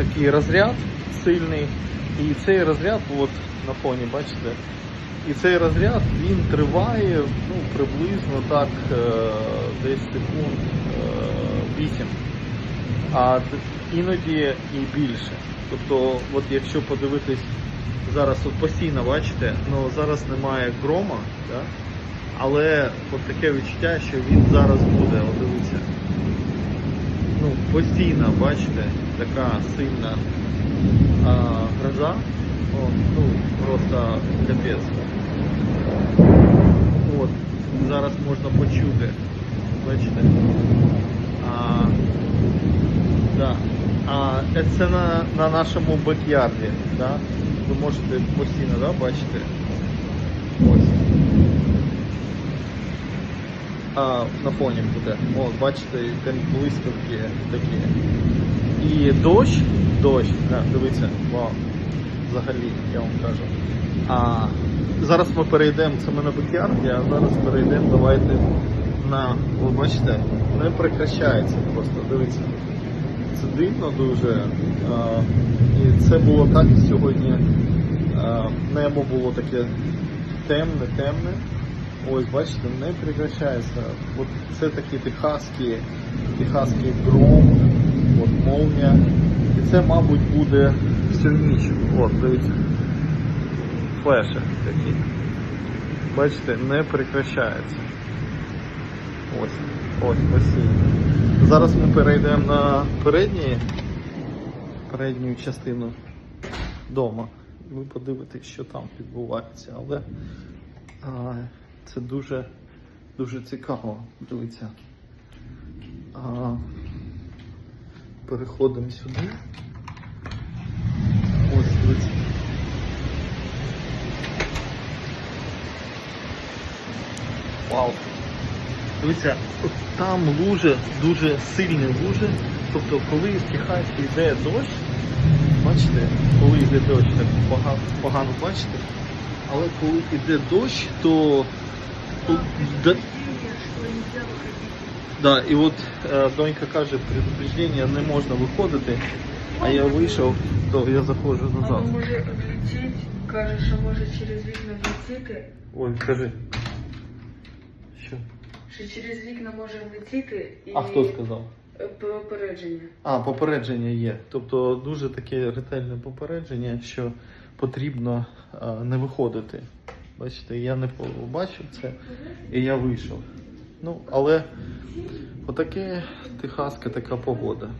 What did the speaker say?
такий розряд сильний. І цей розряд, от на фоні, бачите, і цей розряд він триває ну, приблизно так е, десь секунд е, 8, а іноді і більше. Тобто, от якщо подивитись зараз от постійно бачите, ну зараз немає грома, да? але от таке відчуття, що він зараз буде, от дивіться. Ну, постійно, бачите, така сильна а, гроза. О, ну, просто капець. От, зараз можна почути. Бачите? А, да. а це на, на нашому бекярді. Да? Ви можете постійно да, бачити. Ось. А, на фоні буде. О, бачите, блискавки такі. І дощ, дощ, дивіться, вау. Взагалі, я вам кажу. А зараз ми перейдемо, це ми на бекярді, а зараз перейдемо, давайте на, ви бачите, не прекращається просто, дивіться. Це дивно дуже. А, і це було так сьогодні. А, небо було таке темне, темне. Ось, бачите, не прекращається. От це такі техаські, техаський гром, от молния. І це, мабуть, буде всю ніч. От, дивіться. Флеші такі. Бачите, не прекращається. Ось, ось, постійно. Зараз ми перейдемо на передні, передню частину дома. Ви подивитесь, що там відбувається. Але це дуже, дуже цікаво. Дивіться. А, переходимо сюди. Ось, дивіться. Вау. Дивіться, там лужи, дуже сильні лужи. Тобто, коли в Техасі йде дощ, бачите, коли йде дощ, так погано, погано бачите, але коли йде дощ, то, да, да, і от е, донька каже, предупреждення не можна виходити, а я вийшов, то я заходжу назад. може влетіти, каже, що може через вікна влетіти, Ой, кажи. Що? що через вікна може влетіти і А хто сказав? Е, попередження. А, попередження є. Тобто дуже таке ретельне попередження, що потрібно не виходити. Бачите, я не побачив це і я вийшов. Ну, але отаке техаска така погода.